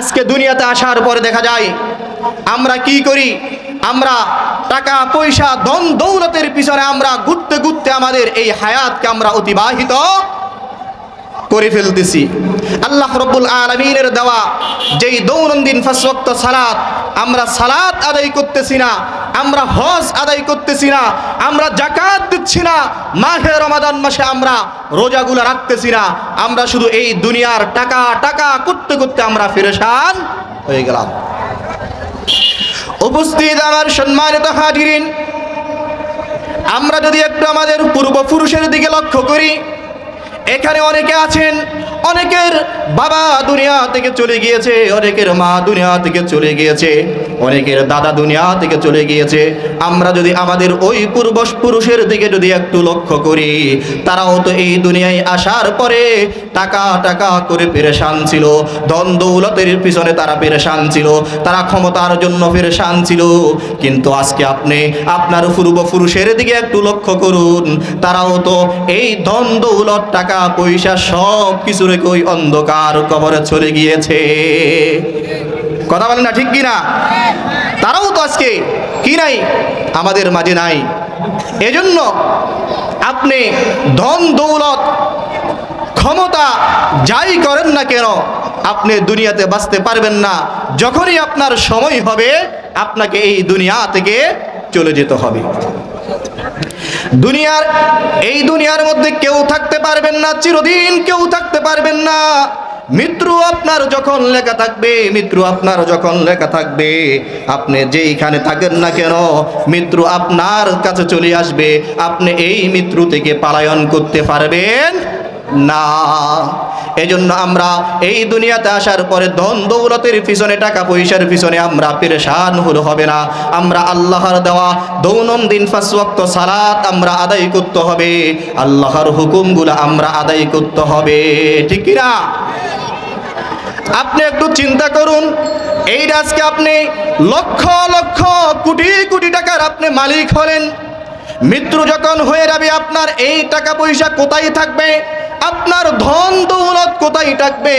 আজকে দুনিয়াতে আসার পরে দেখা যায়, আমরা কি করি? আমরা টাকা, পয়সা দন দৌলতের পিছনে আমরা ঘুরতে ঘুরতে আমাদের এই হায়াতকে আমরা অতিবাহিত করে ফেলতেছি। আল্লাহ রব্বুল আলমিনের দেওয়া যেই দৈনন্দিন ফাঁসক্ত সালাত, আমরা সালাত আদায় করতেছি না, আমরা হজ আদায় করতেছি না, আমরা জাকাত দিচ্ছি না, মাহে রমাদান মাসে আমরা রোজাগুলো রাখতেছি না, আমরা শুধু এই দুনিয়ার টাকা টাকা করতে করতে আমরা ফেরেশান হয়ে গেলাম। উপস্থিত আমার সম্মানিত হাজিরিন, আমরা যদি একটু আমাদের পূর্বপুরুষের দিকে লক্ষ্য করি এখানে অনেকে আছেন, অনেকের বাবা দুনিয়া থেকে চলে গিয়েছে, অনেকের মা দুনিয়া থেকে চলে গিয়েছে, অনেকের দাদা দুনিয়া থেকে চলে গিয়েছে। আমরা যদি আমাদের ওই পূর্বপুরুষের দিকে যদি একটু লক্ষ্য করি, তারাও তো এই দুনিয়ায় আসার পরে টাকা টাকা করে পেরেশান ছিল, ধন দৌলতের পিছনে তারা পেরেশান ছিল, তারা ক্ষমতার জন্য পেরেশান ছিল। কিন্তু আজকে আপনি আপনার পূর্বপুরুষের দিকে একটু লক্ষ্য করুন, তারাও তো এই ধন দৌলত, টাকা পয়সা সব কিছু রেখে ওই অন্ধকার কবরে চলে গিয়েছে। কথা বলেন না, ঠিক কি না? তারাও তো আজকে কি নাই? আমাদের মাঝে নাই। এজন্য আপনি ধন, দৌলত, ক্ষমতা যাই করেন না কেন, আপনি দুনিয়াতে বাঁচতে পারবেন না। যখনই আপনার সময় হবে, আপনাকে এই দুনিয়া থেকে চলে যেতে হবে। দুনিয়ার, এই দুনিয়ার মধ্যে কেউ থাকতে পারবেন না, চিরদিন কেউ থাকতে পারবেন না। মৃত্যু আপনার যখন লেখা থাকবে মৃত্যু আপনার যখন লেখা থাকবে, আপনি যেইখানে থাকেন না কেন মৃত্যু আপনার কাছে চলে আসবে। আপনি এই মৃত্যু থেকে পালায়ন করতে পারবেন না। এজন্য আমরা এই দুনিয়াতে আসার পরে ধন দৌলতের পিছনে, টাকা পয়সার পিছনে আমরা পেরেশান হলে হবে না। আমরা আল্লাহর দেওয়া দৈনন্দিন ফাঁসওয়াক্ত সালাত আমরা আদায় করতে হবে। আল্লাহর হুকুমগুলো আমরা আদায় করতে হবে। ঠিক না আপনি একটু চিন্তা করুন, এই আজকে আপনি লক্ষ লক্ষ কোটি কোটি টাকার আপনি মালিক হলেন। মৃত্যু যখন হয়ে যাবে, আপনার এই টাকা পয়সা কোথায় থাকবে? আপনার ধন দৌলত কোথায় থাকবে?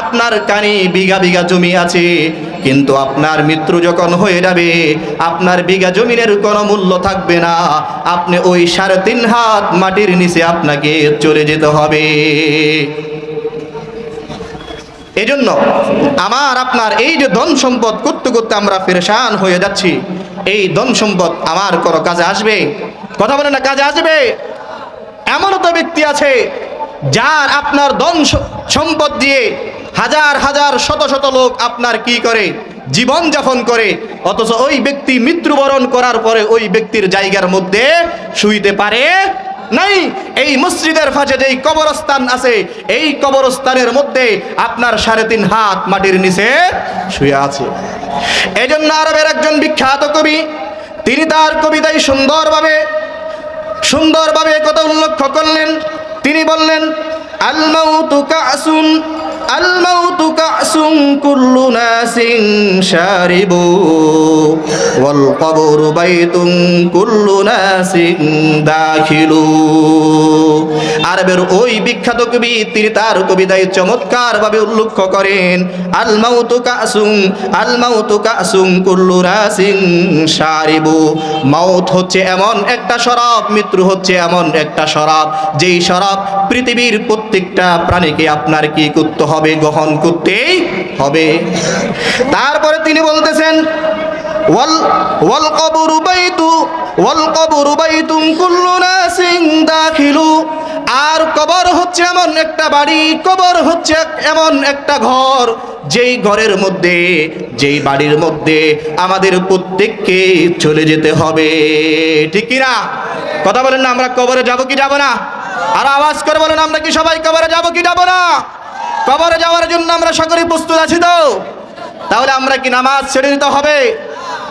আপনার কানে বিঘা বিঘা জমি আছে, কিন্তু আপনার মৃত্যু যখন হয়ে যাবে, আপনার বিঘা জমিনের কোনো মূল্য থাকবে না। আপনি ওই সাড়ে তিন হাত মাটির নিচে আপনাকে চলে যেতে হবে। এজন্য আমার আপনার এই যে ধন সম্পদ করতে করতে আমরা ফেরেশান হয়ে যাচ্ছি, এই ধন সম্পদ আমার কোনো কাজে আসবে? কথা বলে না, কাজে আসবে? এমনও তো ব্যক্তি আছে যার আপনার ধন সম্পদ দিয়ে হাজার হাজার শত শত লোক আপনার কি করে? জীবন যাপন করে। অথচ ওই ব্যক্তি মৃত্যুবরণ করার পরে ওই ব্যক্তির জায়গার মধ্যে শুইতে পারে নাই। এই মসজিদের পাশে যেই কবরস্থান আছে, এই কবরস্থানের মধ্যে আপনার সাড়ে তিন হাত মাটির নিচে শুয়ে আছে। এই জন্য আরবের একজন বিখ্যাত কবি, তিনি তার কবিতায় সুন্দরভাবে সুন্দরভাবে কথা উল্লেখ করলেন। তিনি বললেন আল মাউতু কাসুন। আরবের ওই বিখ্যাত কবি, তিনি তার কবিতায় চমৎকার ভাবে উল্লেখ করেন আল মাউতু কাসুন আল মাউতু কাসুন কুল্লু নাসিন শারিবু। মাউত হচ্ছে এমন একটা শরাব, মৃত্যু হচ্ছে এমন একটা শরাব, যেই শরাব পৃথিবীর প্রত্যেকটা প্রাণীকে আপনার কি করতে হবে, গ্রহণ করতেই হবে। তারপরে তিনি বলতেছেন দাখিলু। আর কবর হচ্ছে এমন একটা বাড়ি, কবর হচ্ছে এমন একটা ঘর, যেই ঘরের মধ্যে, যেই বাড়ির মধ্যে আমাদের প্রত্যেককে চলে যেতে হবে। ঠিক না? কথা বলেন না, আমরা কবরে যাব কি যাব না? আর আওয়াজ করে বলেন, আমরা কি সবাই কবরে যাব কি যাব না? কবরে যাওয়ার জন্য আমরা সকলেই প্রস্তুত আছি তো? তাহলে আমরা কি নামাজ ছেড়ে দিতে হবে?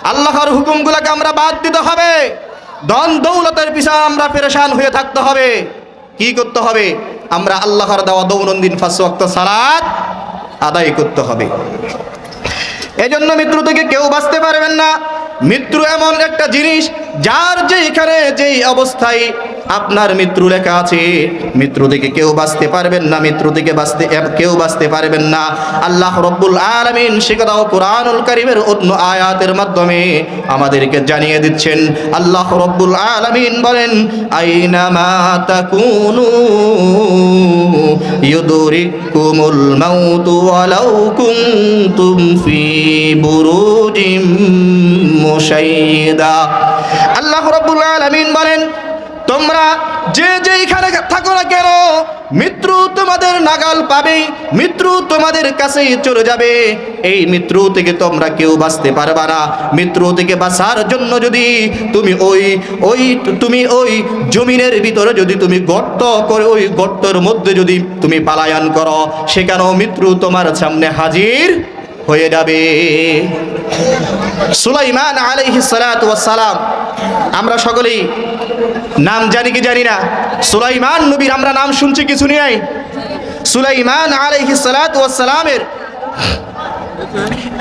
আল্লাহর হুকুমগুলোকে আমরা বাদ দিতে হবে? ধন দৌলতের পিছনে আমরা পেরেশান হয়ে থাকতে হবে। কি করতে হবে? আমরা আল্লাহর দেওয়া দৈনন্দিন ফাঁস ওয়াক্ত সালাত আদায় করতে হবে। এজন্য মৃত্যু থেকে কেউ বাঁচতে পারবেন না। মৃত্যু এমন একটা জিনিস যার যেইখানে যেই অবস্থায় আপনার মৃত্যু লেখা আছে, মৃত্যু থেকে কেউ বাঁচতে পারবেন না, মৃত্যু থেকে বাঁচতে কেউ বাঁচতে পারবেন না। আল্লাহ রব্বুল আলমিন সে কথাও কোরআনুল করিমের অন্য আয়াতের মাধ্যমে আমাদেরকে জানিয়ে দিচ্ছেন। আল্লাহ রব্বুল আলমিন বলেন আইনামা তাকুনু ইউদরিকুমুল মাউতু ওয়ালাউ ফি বুরুজিম রাব্বুল আলামিন বলেন, তোমরা যে যেইখানে থাকো না কেন, মৃত্যু তোমাদের নাগাল পাবে মৃত্যু তোমাদের কাছেই চলে যাবে। এই মৃত্যু থেকে তোমরা কেউ বাঁচতে পারবা না। মৃত্যু থেকে বাঁচার জন্য যদি তুমি ওই ওই, তুমি ওই জমিনের ভিতরে যদি তুমি গর্ত করে, ওই গর্তের মধ্যে যদি তুমি পালায়ন করো, সেখানেও মৃত্যু তোমার সামনে হাজির হয়ে যাবে। সুলাইমান আলাইহিস সালাম আমরা সকলেই নাম জানি কি জানি না। সুলাইমান নবীর আমরা নাম শুনছি, কিছু নাই সুলাইমান আলাইহিস সালাতু সালামের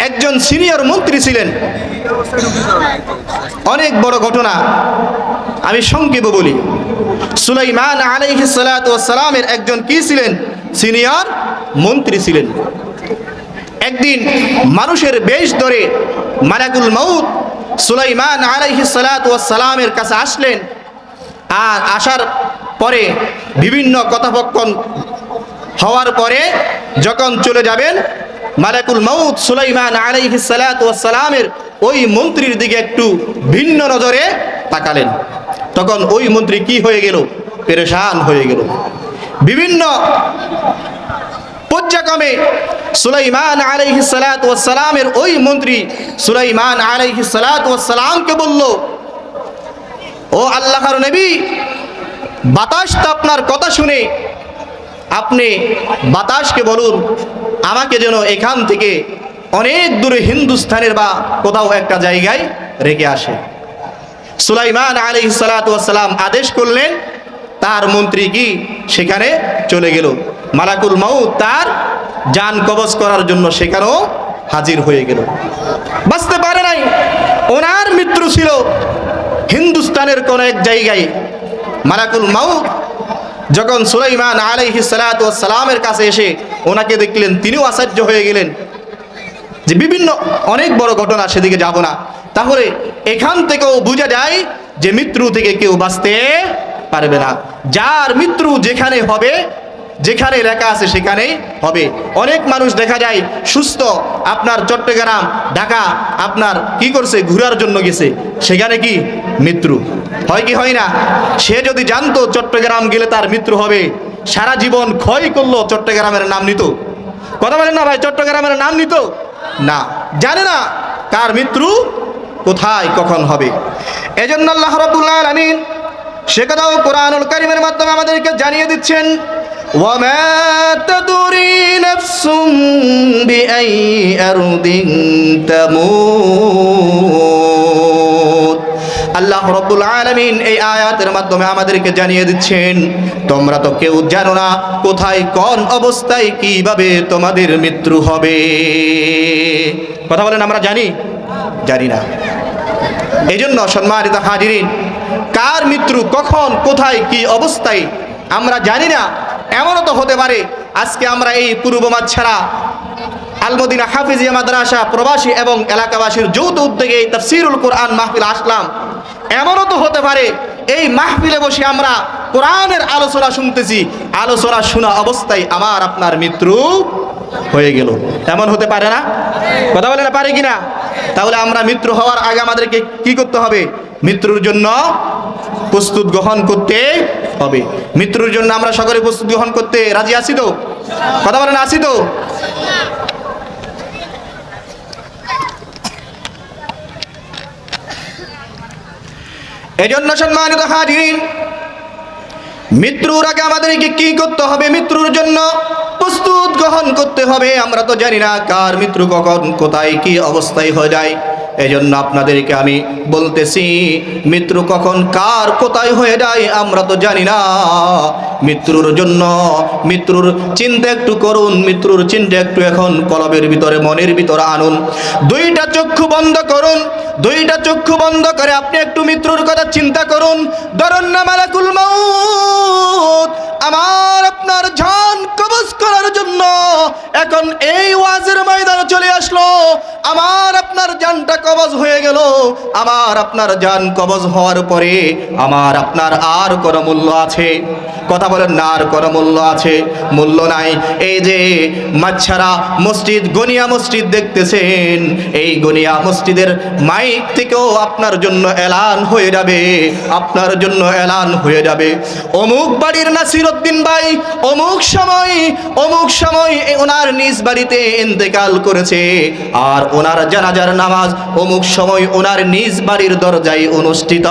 একজন সিনিয়র মন্ত্রী ছিলেন। অনেক বড় ঘটনা, আমি সংক্ষেপে বলি। সুলাইমান আলাইহিস সালাতু সালামের একজন কি ছিলেন? সিনিয়র মন্ত্রী ছিলেন। একদিন মানুষের বেশ ধরে মালাকুল মৌত সুলাইমান আলাইহি সালামের কাছে আসলেন। আর আসার পরে বিভিন্ন কথাপক্ষণ হওয়ার পরে যখন চলে যাবেন মালাকুল মৌত সুলাইমান আলাইহি সালামের ওই মন্ত্রীর দিকে একটু ভিন্ন নজরে তাকালেন। তখন ওই মন্ত্রী কি হয়ে গেল? পেরেশান হয়ে গেল। বিভিন্ন পর্যায়ক্রমে সুলাইমান আলাইহি সালাত সালামের ওই মন্ত্রী সুলাইমান আলাইহি সালাত সালামকে বলল, ও আল্লাহর নবী, বাতাস তো আপনার কথা শুনে। আপনি বাতাসকে বলুন, আমাকে যেন এখান থেকে অনেক দূরে হিন্দুস্থানের বা কোথাও একটা জায়গায় রেখে আসে। সুলাইমান আলী সালাম আদেশ করলেন, তার মন্ত্রী কি সেখানে চলে গেল। মালাকুল মাউত তার যান কবজ করার জন্য সেখানেও হাজির হয়ে গেল। বাঁচতে পারে নাই। ওনার মৃত্যু ছিল হিন্দুস্তানের কোন এক জায়গায় মারাকুল মাউত। যখন সুলাইমান আলাইহি সালামের কাছে এসে ওনাকে দেখলেন, তিনিও আশ্চর্য হয়ে গেলেন যে বিভিন্ন অনেক বড় ঘটনা সেদিকে যাব না। তাহলে এখান থেকেও বোঝা যায় যে মৃত্যু থেকে কেউ বাঁচতে পারবে না। যার মৃত্যু যেখানে হবে যেখানে লেখা আছে সেখানেই হবে। অনেক মানুষ দেখা যায় সুস্থ, আপনার চট্টগ্রাম, ঢাকা, আপনার কি করছে, ঘুরার জন্য গেছে। সেখানে কি? মৃত্যু। হয় কি, হয় না? সে যদি জানতো চট্টগ্রাম গেলে তার মৃত্যু হবে, সারা জীবন ক্ষয় করল চট্টগ্রামের নাম নিত। কথা বলেন না ভাই, চট্টগ্রামের নাম নিত? না। জানে না কার মৃত্যু কোথায়, কখন হবে। এজন্য আল্লাহ রাব্বুল আলামিন সে কথাও কোরআনুল কারীমের মাধ্যমে আমাদেরকে জানিয়ে দিচ্ছেন وما تدري نفس بأي أرض تموت আল্লাহ রব্বুল আলামিন এই আয়াতের মাধ্যমে আমাদেরকে জানিয়ে দিচ্ছেন তোমরা তো কেউ জানো না কোথায় কোন অবস্থায় কিভাবে তোমাদের মৃত্যু হবে কথা বলেন আমরা জানি জানি না এই জন্য সম্মানিত হাজিরিন কার মৃত্যু কখন কোথায় কি অবস্থায় আমরা জানি না এমনও তো হতে পারে, আজকে আমরা এই পূর্ব ছাড়া আলমদিনা হাফিজিয়া মাদ্রাসা প্রবাসী এবং এলাকাবাসীর যৌথ উদ্যোগে এই তফসিরুল কোরআন মাহফিল আসলাম। এমনও তো হতে পারে, এই মাহফিলে বসে আমরা কোরআনের আলোচনা শুনতেছি। আলোচনা শোনা অবস্থায় আমার আপনার মৃত্যু হয়ে গেল। এমন হতে পারে না? কথা বলে না পারে কিনা? তাহলে আমরা মৃত্যু হওয়ার আগে আমাদেরকে কি করতে হবে? মৃত্যুর জন্য প্রস্তুত গ্রহণ করতে হবে। মৃত্যুর জন্য আমরা সকলে প্রস্তুত গ্রহণ করতে রাজি আছি তো? কথা বলেন আছি তো? এজন্য সম্মানিত হাজিরিন মৃত্যুর আগে আমাদেরকে কি করতে হবে? মৃত্যুর জন্য করতে হবে, আমরা তো জানি না কার মৃত্যু কখন, কোথায় কি অবস্থায় হয়ে যায়। এজন্য আপনাদেরকে আমি বলতেছি, মৃত্যু কখন কার কোথায় হয়ে যায়, আমরা তো জানি না। মৃত্যুর জন্য, মৃত্যুর চিন্তা একটু করুন, মৃত্যুর চিন্তা একটু এখন কলবের ভিতরে, মনের ভিতরে আনুন। দুইটা চক্ষু বন্ধ করুন, দুইটা চক্ষু বন্ধ করে আপনি একটু মৃত্যুর কথা চিন্তা করুন। ধরুন না, মালাকুল মাউত, আমার আপনার জান কবজ করার জন্য এখন এই ওয়াজের ময়দানে চলে আসলো। আমার আপনার জানটা কবজ হয়ে গেল। আমার আপনার জান কবজ হওয়ার পরে আমার আপনার আর কোনো মূল্য আছে? কথা বলেন না আর কোনো মূল্য আছে? মূল্য নাই। এই যে মাচ্ছারা মসজিদ, গনিয়া মসজিদ দেখতেছেন, এই গনিয়া মসজিদের মাইক থেকেও আপনার জন্য এলান হয়ে যাবে, আপনার জন্য এলান হয়ে যাবে। অমুক বাড়ির নাসিরউদ্দিন ভাই, অমুক সময় অমুক সময় ওনার নিজ বাড়িতে ইন্তেকাল করেছে, আর ওনার জানাজার নামাজ অমুক সময় ওনার নিজ বাড়ির দরজায় অনুষ্ঠিত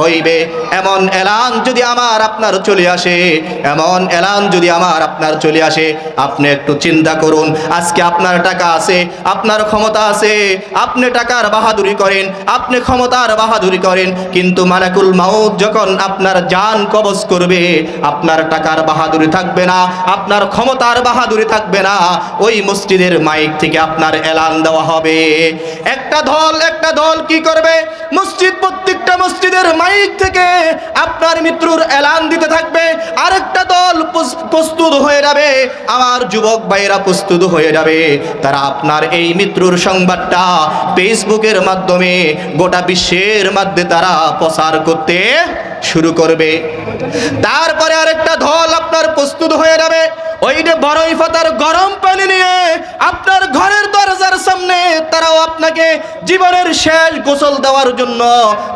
হইবে। এমন এলান যদি আমার আপনার চলে আসে, এমন এলান যদি আমার আপনার চলে আসে, আপনি একটু চিন্তা করুন, আজকে আপনার টাকা আছে, আপনার ক্ষমতা আছে, আপনি টাকার বাহাদুরি করেন, আপনি ক্ষমতার বাহাদুরি করেন, কিন্তু মালাকুল মাউত যখন আপনার জান কবজ করবে, আপনার টাকার বাহাদুরি থাকবে না, আপনার ক্ষমতার বাহাদুরি থাকবে না, ওই মসজিদের মাইক থেকে আপনার এলান দেওয়া হবে। একটা দল একটা দল কি করবে? মসজিদ, প্রত্যেকটা মসজিদের মাইক থেকে আপনার মৃত্যুর এলান দিতে থাকবে আরেকটা দল প্রস্তুত হয়ে যাবে আমার যুবক ভাইয়েরা প্রস্তুত হয়ে যাবে। তারা আপনার এই মৃত্যুর সংবাদটা ফেসবুকের মাধ্যমে গোটা বিশ্বের মধ্যে তারা প্রচার করতে শুরু করবে। তারপরে আরেকটা দল আপনার প্রস্তুত হয়ে যাবে, ওই যে বড়ই পাতার গরম পানি নিয়ে আপনার ঘরের দরজার সামনে তারাও আপনাকে জীবনের শেষ গোসল দেওয়ার জন্য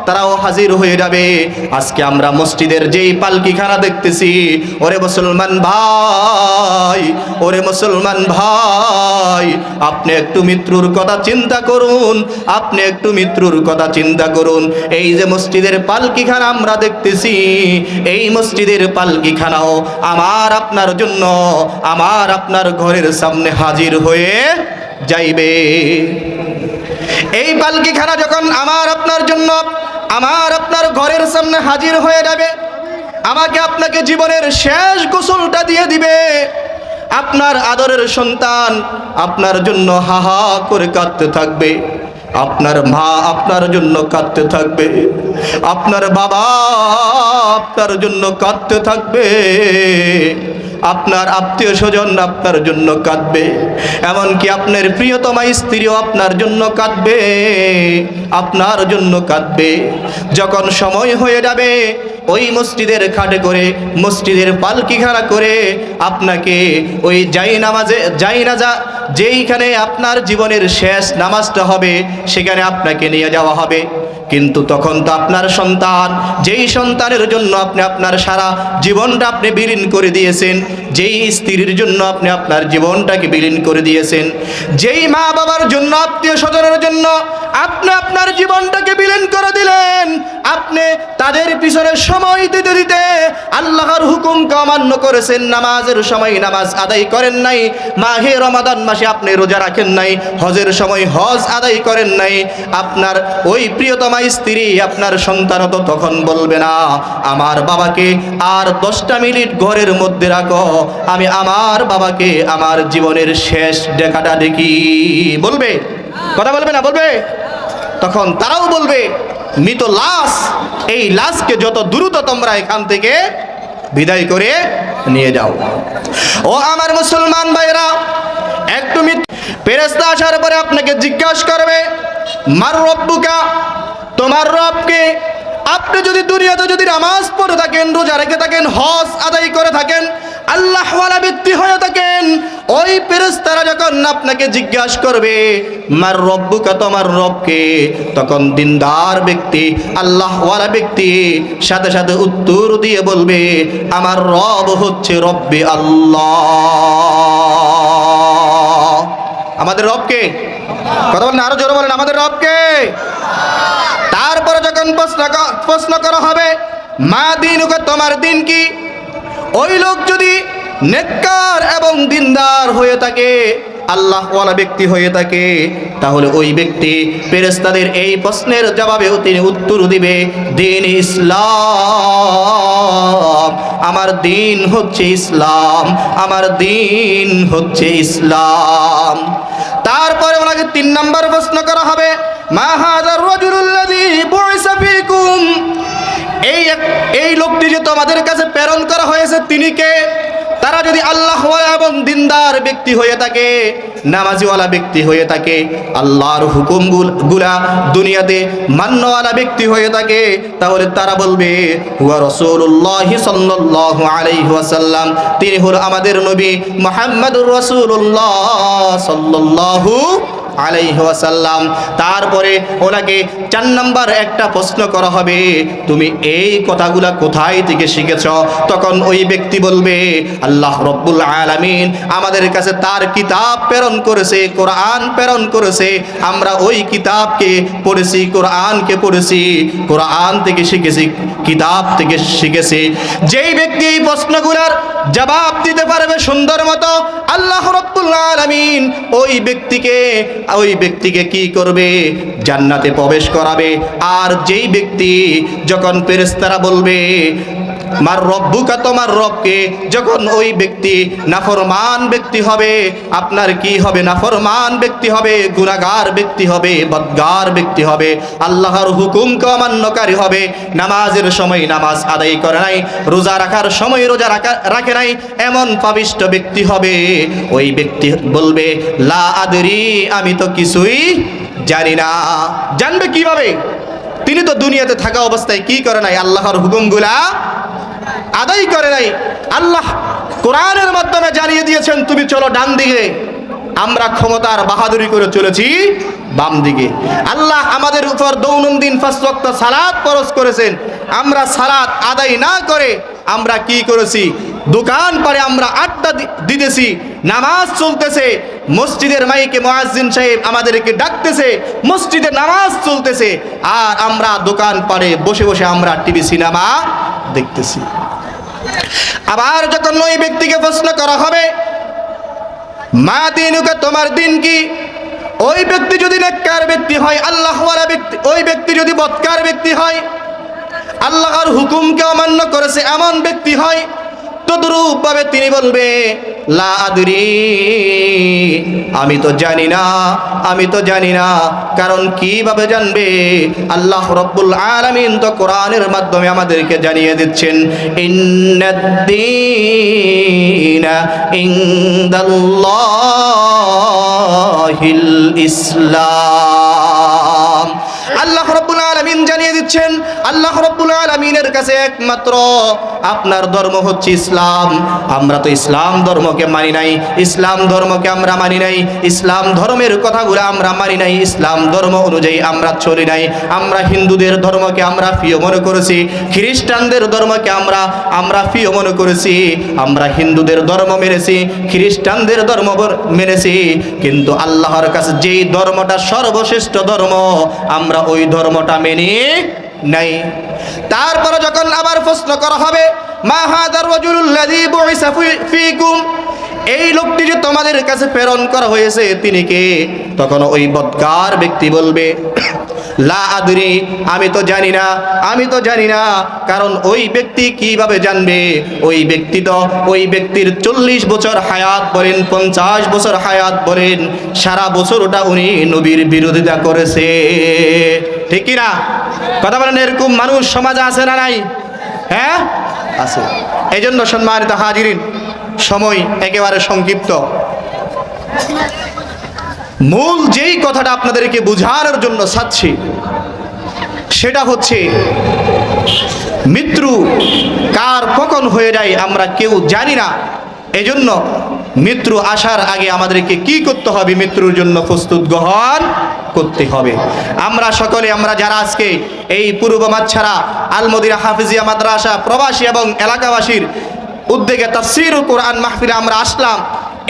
তারাও হাজির হয়ে যাবে। আজকে আমরা মসজিদের যেই পালকিখানা দেখতেছি। ওরে মুসলমান ভাই, ওরে মুসলমান ভাই, আপনি একটু মৃত্যুর কথা চিন্তা করুন, আপনি একটু মৃত্যুর কথা চিন্তা করুন। এই যে মসজিদের পালকিখানা আমরা দেখতেছি, এই মসজিদের পালকিখানাও আমার আপনার জন্য, আমার আপনার ঘরের সামনে হাজির হয়ে যাইবে। এই পালকিখানা যখন আমার আপনার জন্য, আমার আপনার ঘরের সামনে হাজির হয়ে যাবে আমাকে আপনাকে জীবনের শেষ গোসলটা দিয়ে দিবে। আপনার আদরের সন্তান আপনার জন্য হাহা করে কাঁদতে থাকবে। আপনার মা আপনার জন্য কাঁদতে থাকবে। আপনার বাবা আপনার জন্য কাঁদতে থাকবে। আপনার আত্মীয় স্বজন আপনার জন্য কাঁদবে। এমনকি আপনার প্রিয়তমা স্ত্রীও আপনার জন্য কাঁদবে। আপনার জন্য কাঁদবে। যখন সময় হয়ে যাবে, ওই মসজিদের খাটে করে, মসজিদের পালকি খাড়া করে আপনাকে ওই যাই নামাজে যাই না যেইখানে আপনার জীবনের শেষ নামাজটা হবে সেখানে আপনাকে নিয়ে যাওয়া হবে। কিন্তু তখন তো আপনার সন্তান, যেই সন্তানের জন্য আপনি আপনার সারা জীবনটা আপনি বিলীন করে দিয়েছেন, যেই স্ত্রীর জন্য আপনি আপনার জীবনটাকে বিলীন করে দিয়েছেন, যেই মা বাবার জন্য, আত্মীয় স্বজনের জন্য আপনি আপনার জীবনটাকে বিলীন করে দিলেন, আপনি তাদের পিছনে সময় দিতে দিতে আল্লাহর হুকুমকে অমান্য করেছেন, নামাজের সময় নামাজ আদায় করেন নাই, মাহে রমাদান মাসে আপনি রোজা রাখেন নাই, হজের সময় হজ আদায় করেন নাই, আপনার ওই প্রিয়তমা স্ত্রী আপনার সন্তান তো তখন বলবে না, আমার বাবাকে আর দশটা মিনিট ঘরের মধ্যে রাখো, আমি আমার বাবাকে আমার জীবনের শেষ দেখাটা দেখি। বলবে? কথা বলবে না? বলবে? তখন তারাও বলবে, মৃত লাশ, এই লাশকে যত দ্রুত তোমরা এখান থেকে বিদায় করে নিয়ে যাও। ও আমার মুসলমান ভাইরা একটু ফেরেস্তা আসার পরে আপনাকে জিজ্ঞাসা করবে, মার রব্বুকা? তোমার রবকে আপনি যদি দুনিয়াতে যদি নামাজ পড়ে থাকেন, রোজা রেখে থাকেন, হজ আদায় করে থাকেন আল্লাহওয়ালা ব্যক্তি হয়ে থাকেন, ওই ফেরেস্তারা যখন আপনাকে জিজ্ঞাসা করবে, মার রব্বুকা তোমার রবকে? তখন দিনদার ব্যক্তি আল্লাহওয়ালা ব্যক্তি সাথে সাথে উত্তর দিয়ে বলবে, আমার রব হচ্ছে রব্বে আল্লাহ। আমাদের রবকে? কথা বলেন, আরও জোরে বলেন, আমাদের রবকে? তারপরে যখন প্রশ্ন প্রশ্ন করা হবে, মা দিন তোমার দিন কি? ওই লোক যদি নেককার এবং দিনদার হয়ে থাকে আল্লাহওয়ালা ব্যক্তি হয়ে থাকে, তাহলে ওই ব্যক্তি ফেরেশতাদের এই প্রশ্নের জবাবেও তিনি উত্তর দিবে, দিন ইসলাম, আমার দিন হচ্ছে ইসলাম, আমার দিন হচ্ছে ইসলাম। তারপরে ওনাকে তিন নম্বর প্রশ্ন করা হবে এই এই লোকটি যে তোমাদের কাছে প্রেরণ করা হয়েছে, তিনি কে? তারা যদি আল্লাহ এবং দিনদার ব্যক্তি হয়ে থাকে, নামাজিওয়ালা ব্যক্তি হয়ে থাকে, আল্লাহর হুকুমগুলা দুনিয়াতে মান্যওয়ালা ব্যক্তি হয়ে থাকে, তাহলে তারা বলবে, হুয়া রসুল্লাহ সাল্লাহ আলাইহি ওয়াসাল্লাম, তিনি হল আমাদের নবী মোহাম্মদুর রসুল্লাহ সাল্লাল্লাহু আলাইহি ওয়াসাল্লাম। তারপরে ওনাকে চার নাম্বার একটা প্রশ্ন করা হবে, তুমি এই কথাগুলা কোথায় থেকে শিখেছ? তখন ওই ব্যক্তি বলবে, আল্লাহ রব্বুল আলামিন আমাদের কাছে তার কিতাব প্রেরণ করেছে, কোরআন প্রেরণ করেছে। আমরা ওই কিতাবকে পড়েছি, কোরআনকে পড়েছি, কোরআন থেকে শিখেছি, কিতাব থেকে শিখেছি। যেই ব্যক্তি এই প্রশ্নগুলার জবাব দিতে পারবে সুন্দর মতো। আল্লাহ রব্বুল ওই ব্যক্তিকে ওই ব্যক্তিকে কি করবে? জান্নাতে প্রবেশ করাবে। আর যেই ব্যক্তি যখন পেরেস্তারা বলবে মার রব্বুকা তোমার রবকে, যখন ওই ব্যক্তি নাফরমান ব্যক্তি হবে, আপনার কি হবে? নাফরমান ব্যক্তি হবে, গুনাহগার ব্যক্তি হবে, বদগার ব্যক্তি হবে, আল্লাহর হুকুমকে অমান্যকারী হবে, নামাজের সময় নামাজ আদায় করে নাই, রোজা রাখার সময় রোজা রাখে নাই, এমন পাবিষ্ট ব্যক্তি হবে। ওই ব্যক্তি বলবে, লা আদরি, আমি তো কিছুই জানি না। জানবে কীভাবে? তিনি তো দুনিয়াতে থাকা অবস্থায় কি করে নাই? আল্লাহর হুকুমগুলা আদায় করে নাই। আল্লাহ কোরআনের মাধ্যমে জানিয়ে দিয়েছেন, তুমি চলো ডান দিকে। আমরা ক্ষমতার বাহাদুরি করে চলেছি বাম দিকে। আল্লাহ আমাদের উপর দৈনন্দিন ফাঁসক্ত সালাদ পরশ করেছেন। আমরা সালাদ আদায় না করে আমরা কি করেছি? দোকান পারে আমরা আড্ডা দিতেছি, নামাজ চলতেছে। মসজিদের মাইকে মোয়াজ্জিন সাহেব আমাদেরকে ডাকতেছে, মসজিদে নামাজ চলতেছে। আর আমরা দোকান পারে বসে বসে আমরা টিভি, সিনেমা দেখতেছি। আবার যখন ওই ব্যক্তিকে প্রশ্ন করা হবে, মা দিনুকে তোমার দিন কি? ওই ব্যক্তি যদি নেককার ব্যক্তি হয়, আল্লাহওয়ালা ব্যক্তি, ওই ব্যক্তি যদি বৎকার ব্যক্তি হয়, আল্লাহর হুকুমকে অমান্য করেছে এমন ব্যক্তি হয় তদ্রূপ ভাবে তিনি বলবে আমি তো জানি না, আমি তো জানি না, কারণ কীভাবে জানবে? আল্লাহ রব্বুল আলামিন তো কোরআনের মাধ্যমে আমাদেরকে জানিয়ে দিচ্ছেন, ইন্নাদ্দীনা ইনদাল্লাহিল ইসলাম। আল্লাহ রব্বুল আলামিন জানিয়ে দিচ্ছেন, আল্লাহ রব্বুল আলামিনের কাছে একমাত্র আপনার ধর্ম হচ্ছে ইসলাম। আমরা তো ইসলাম ধর্মকে মানি নাই, ইসলাম ধর্মকে আমরা মানি নাই, ইসলাম ধর্মের কথাগুলো আমরা মানি নাই, ইসলাম ধর্ম অনুযায়ী আমরা চলি নাই। আমরা হিন্দুদের ধর্মকে আমরা প্রিয় মনে করেছি, খ্রিস্টানদের ধর্মকে আমরা আমরা প্রিয় মনে করেছি, আমরা হিন্দুদের ধর্ম মেনেছি, খ্রিস্টানদের ধর্ম মেনেছি, কিন্তু আল্লাহর কাছে যেই ধর্মটা সর্বশ্রেষ্ঠ ধর্ম, আমরা ওই ধর্মটা মেনে নাই। তারপর যখন আবার প্রশ্ন করা হবে মা হাদার রাজুলুল্লাযী বুইসা ফীকুম? এই লোকটি যে তোমাদের কাছে প্রেরণ করা হয়েছে, তিনি কে? তখন ওই বদকার ব্যক্তি বলবে, লা আদরি, আমি তো জানি না, আমি তো জানি না, কারণ ওই ব্যক্তি কীভাবে জানবে? ওই ব্যক্তি তো ওই ব্যক্তির চল্লিশ বছর হায়াত বলেন, পঞ্চাশ বছর হায়াত বলেন, সারা বছর ওটা উনি নবীর বিরোধিতা করেছে। ঠিক না? কথা বলেন, এরকম মানুষ সমাজে আছে না নাই? হ্যাঁ? আছে। এই জন্য সম্মানিত হাজিরিন সময় একেবারে সংক্ষিপ্ত। মূল যেই কথাটা আপনাদেরকে বোঝানোর জন্য চাচ্ছি, সেটা হচ্ছে, মৃত্যু কার কখন হয়ে যায় আমরা কেউ জানি না। এজন্য মৃত্যু আসার আগে আমাদেরকে কি করতে হবে? মৃত্যুর জন্য প্রস্তুত গ্রহণ করতে হবে। আমরা সকলে, আমরা যারা আজকে এই পূর্ব মাছাড়া আলমদিরা হাফিজিয়া মাদ্রাসা, প্রবাসী এবং এলাকাবাসীর উদ্যোগে তাফসির কোরআন মাহফিলে আমরা আসলাম।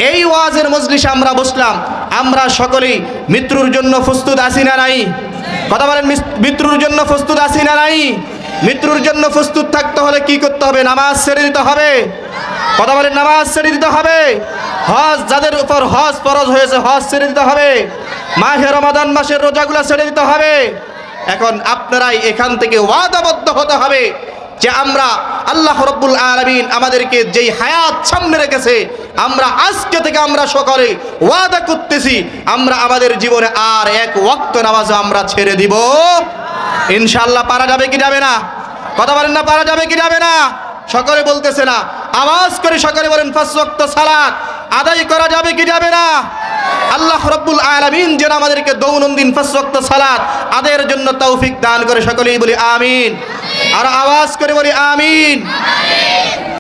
এই ওয়াজের মজলিসে আমরা বসলাম। আমরা সকলেই মৃত্যুর জন্য প্রস্তুত আছি না নাই? কথা বলেন মৃত্যুর জন্য প্রস্তুত আছি না নাই? মৃত্যুর জন্য প্রস্তুত থাকতে হলে কি করতে হবে? নামাজ ছেড়ে দিতে হবে? কথা বলেন, নামাজ ছেড়ে দিতে হবে? হজ যাদের উপর হজ ফরজ হয়েছে, হজ ছেড়ে দিতে হবে। মাহে রমাদান, মাসের রোজাগুলো ছেড়ে দিতে হবে। এখন আপনারাই এখান থেকে ওয়াদাবদ্ধ হতে হবে। যে আমরা আল্লাহ রব্বুল আলমিন আমাদেরকে যেই হায়াত সামনে রেখেছে, আমরা আজকে থেকে আমরা সকলে ওয়াদা করতেছি, আমরা আমাদের জীবনে আর এক ওয়াক্ত নামাজ আমরা ছেড়ে দিব। ইনশাল্লাহ পারা যাবে কি যাবে না? কথা বলেন না, পারা যাবে কি যাবে না? সকলে বলতেছে না। আওয়াজ করে সকলে বলেন ওয়াক্ত সালাত। আদায় করা যাবে কি যাবে না? আল্লাহ রব্বুল আলমিন যেন আমাদেরকে দৌনন্দিন ফসরক্ত সালাত, আদায়ের জন্য তৌফিক দান করে সকলেই বলি আমিন। আর আওয়াজ করে বলি আমিন।